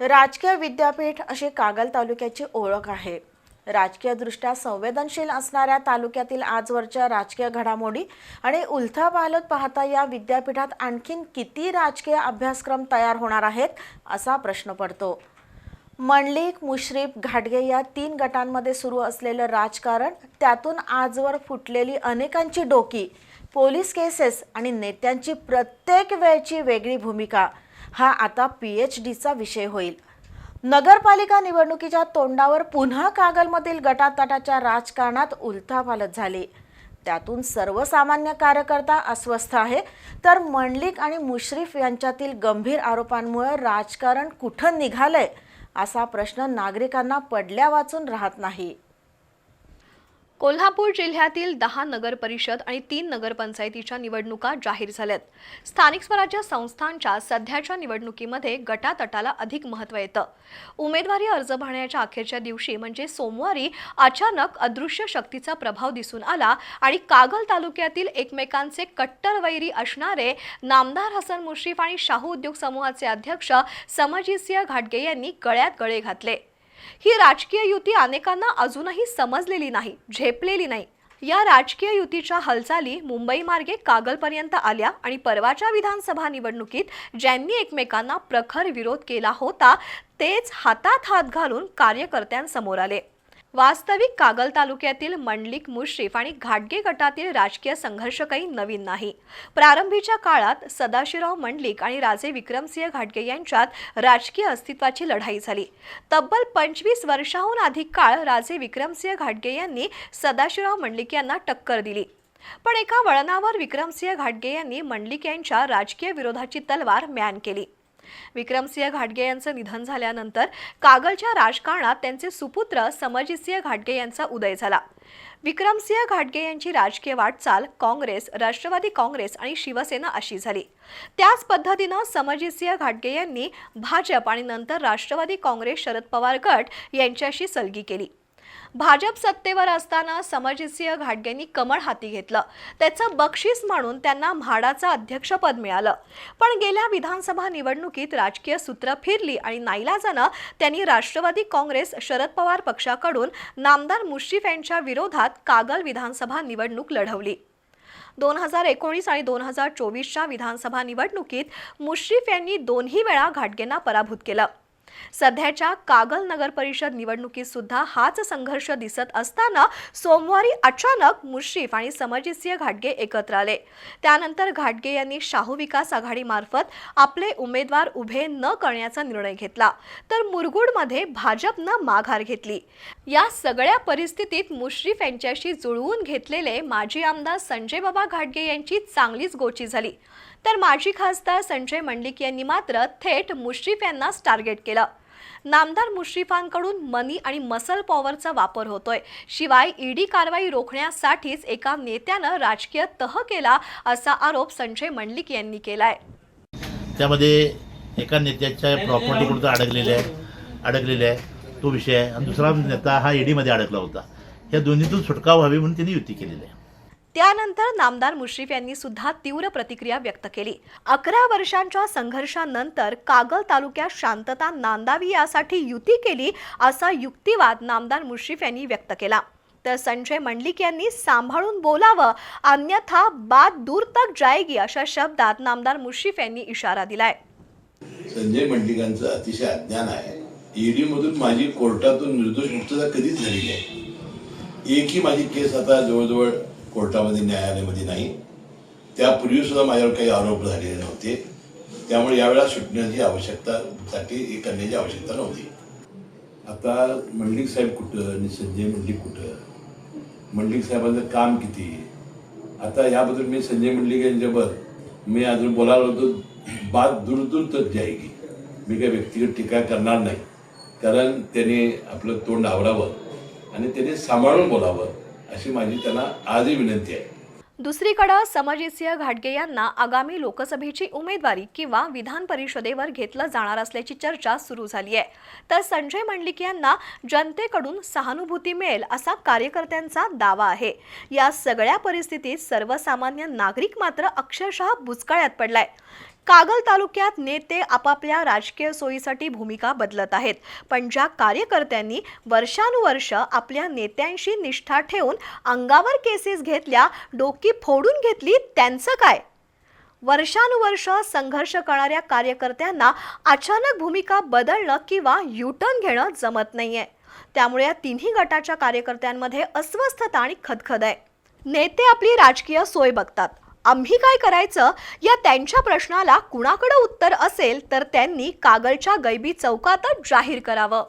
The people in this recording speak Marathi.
राजकीय विद्यापीठ अशी कागल तालुक्याची ओळख आहे. राजकीयदृष्ट्या संवेदनशील असणाऱ्या तालुक्यातील आजवरच्या राजकीय घडामोडी आणि उलथापालथ पाहता या विद्यापीठात आणखीन किती राजकीय अभ्यासक्रम तयार होणार आहेत असा प्रश्न पडतो. मंडलिक मुश्रीफ घाटगे या तीन गटांमध्ये सुरू असलेलं राजकारण त्यातून आजवर फुटलेली अनेकांची डोकी पोलीस केसेस आणि नेत्यांची प्रत्येक वेळची वेगळी भूमिका हा आता पी एच डीचा विषय होईल. नगरपालिका निवडणुकीच्या तोंडावर पुन्हा कागलमधील गटातटाच्या राजकारणात उलथापालत झाली. त्यातून सर्वसामान्य कार्यकर्ता अस्वस्थ आहे तर मंडलिक आणि मुश्रीफ यांच्यातील गंभीर आरोपांमुळे राजकारण कुठं निघालंय असा प्रश्न नागरिकांना पडल्या वाचून राहत नाही. कोल्हापूर जिल्ह्यातील दहा नगर परिषद आणि तीन नगरपंचायतीच्या निवडणुका जाहीर झाल्यात. स्थानिक स्वराज्य संस्थांच्या सध्याच्या निवडणुकीमध्ये गटातटाला अधिक महत्त्व येतं. उमेदवारी अर्ज भरण्याच्या अखेरच्या दिवशी म्हणजे सोमवारी अचानक अदृश्य शक्तीचा प्रभाव दिसून आला आणि कागल तालुक्यातील एकमेकांचे कट्टर वैरी असणारे नामदार हसन मुश्रीफ आणि शाहू उद्योग समूहाचे अध्यक्ष समजिसिया घाटगे यांनी गळ्यात गळे घातले. ही राजकीय युती अनेकांना अजूनही समजलेली नाही झेपलेली नाही. या राजकीय युतीच्या हालचाली मुंबई मार्गे कागलपर्यंत आल्या आणि परवाच्या विधानसभा निवडणुकीत ज्यांनी एकमेकांना प्रखर विरोध केला होता तेच हातात हात घालून कार्यकर्त्यांसमोर आले. वास्तविक कागल तालुक्यातील मंडलिक मुश्रीफ आणि घाटगे गटातील राजकीय संघर्ष काही नवीन नाही. प्रारंभीच्या काळात सदाशिवराव मंडलिक आणि राजे विक्रमसिंह घाटगे यांच्यात राजकीय अस्तित्वाची लढाई झाली. तब्बल पंचवीस वर्षाहून अधिक काळ राजे विक्रमसिंह घाटगे यांनी सदाशिवराव मंडलिक यांना टक्कर दिली. पण एका वळणावर विक्रमसिंह घाटगे यांनी मंडलिक यांच्या राजकीय विरोधाची तलवार म्यान केली. विक्रमसिंह घाटगे यांचं निधन झाल्यानंतर कागलच्या राजकारणात त्यांचे सुपुत्र समजितसिंह घाटगे यांचा उदय झाला. विक्रमसिंह घाटगे यांची राजकीय वाटचाल काँग्रेस राष्ट्रवादी काँग्रेस आणि शिवसेना अशी झाली. त्याच पद्धतीनं समजितसिंह घाटगे यांनी भाजप आणि नंतर राष्ट्रवादी काँग्रेस शरद पवार गट यांच्याशी सलगी केली. भाजप सत्तेवर असताना समजितसिंह घाटगेंनी कमळ हाती घेतलं. त्याचं बक्षीस म्हणून त्यांना म्हाडाचं अध्यक्षपद मिळालं. पण गेल्या विधानसभा निवडणुकीत राजकीय सूत्र फिरली आणि नाईलाजानं त्यांनी राष्ट्रवादी काँग्रेस शरद पवार पक्षाकडून नामदार मुश्रीफ यांच्या विरोधात कागल विधानसभा निवडणूक लढवली. दोन हजार एकोणीस आणि दोन हजार चोवीसच्या विधानसभा निवडणुकीत मुश्रीफ यांनी दोन्ही वेळा घाटगेंना पराभूत केलं. सध्याच्या कागल नगर परिषद निवडणुकीत सुद्धा हाच संघर्ष दिसत असताना सोमवारी अचानक मुश्रीफ आणि समजितसिंह घाटगे एकत्र आले. त्यानंतर घाटगे यांनी शाहू विकास आघाडीमार्फत आपले उमेदवार उभे न करण्याचा निर्णय घेतला. तर मुरगुडमध्ये भाजपनं माघार घेतली. या सगळ्या परिस्थितीत मुश्रीफ यांच्याशी जुळवून घेतलेले माजी आमदार संजय बाबा घाटगे यांची चांगलीच गोची झाली. तर माजी खासदार संजय मंडलिक यांनी मात्र थेट मुश्रीफ यांनाच टार्गेट केलं. नामदार मुश्रीफांकडून मनी आणि मसल पॉवरचा वापर होतोय. शिवाय ईडी कारवाई रोखण्यासाठीच एका नेत्यानं राजकीय तह केला असा आरोप संजय मंडलिक यांनी केलाय. त्यामध्ये एका नेत्याच्या प्रॉपर्टीकडून अडकलेल्या आहे अडकलेल्या आहे तो विषय आहे. आणि दुसरा नेता हा ईडीमध्ये अडकला होता. या दोन्हीतून सुटका व्हावी म्हणून त्यांनी युती केलेली आहे. त्यानंतर नामदार मुश्रीफ यांनी सुद्धा तीव्र प्रतिक्रिया व्यक्त केली. अकरा वर्षांच्या संघर्षानंतर कागल तालुक्यात शांतता नांदावी यासाठी युती केली असा युक्तिवाद नामदार मुश्रीफ यांनी व्यक्त केला. तर संजय मंडलिक यांनी सांभाळून बोलावं अन्यथा बात दूर तक जाएगी अशा शब्दात नामदार मुश्रीफ यांनी इशारा दिलाय. संजय मंडिकांचं अतिशय अज्ञान आहे. ईडीमधून माझी कोर्टातून निर्दोष मुक्तता कधीच झालेली आहे एकही माझी केस आता जवळजवळ कोर्टामध्ये न्यायालयामध्ये नाही. त्यापूर्वी सुद्धा माझ्यावर काही आरोप झालेले नव्हते. त्यामुळे यावेळेला सुटण्याची आवश्यकता साठी हे करण्याची आवश्यकता नव्हती. आता मंडलिक साहेब कुठं आणि संजय मंडलिक कुठं? मंडलिक साहेबांचं काम किती? आता याबद्दल मी संजय मंडलिक यांच्यावर मी अजून बोलायला होतो बात दूर दूर तक जाएगी मी काही व्यक्तिगत टीका करणार नाही. कारण त्याने आपलं तोंड आवरावं आणि त्याने सांभाळून बोलावं अशी माझी त्यांना आजही विनंती आहे. दुसरीकडे समजितसिंह घाटगे यांना आगामी लोकसभेची उमेदवारी किंवा विधान परिषदेवर घेतलं जाणार असल्याची चर्चा सुरू झाली आहे. तर संजय मंडलिक यांना जनतेकडून सहानुभूती मिळेल असा कार्यकर्त्यांचा दावा आहे. या सगळ्या परिस्थितीत सर्वसामान्य नागरिक मात्र अक्षरशः बुचकाळ्यात पडलाय. कागल तालुक्यात नेते आपापल्या राजकीय सोयीसाठी भूमिका बदलत आहेत. पण ज्या कार्यकर्त्यांनी वर्षानुवर्ष आपल्या नेत्यांशी निष्ठा ठेवून अंगावर केसेस घेतल्या डोकी फोडून घेतली त्यांचं काय? वर्षानुवर्ष संघर्ष करणाऱ्या कार्यकर्त्यांना अचानक भूमिका बदलणं किंवा युटर्न घेणं जमत नाहीये. त्यामुळे या तिन्ही गटाच्या कार्यकर्त्यांमध्ये अस्वस्थता आणि खदखद आहे. नेते आपली राजकीय सोय बघतात. आम्ही काय करायचं? या त्यांच्या प्रश्नाला कुणाकडं उत्तर असेल तर त्यांनी कागलच्या गैबी चौकातच जाहीर करावं.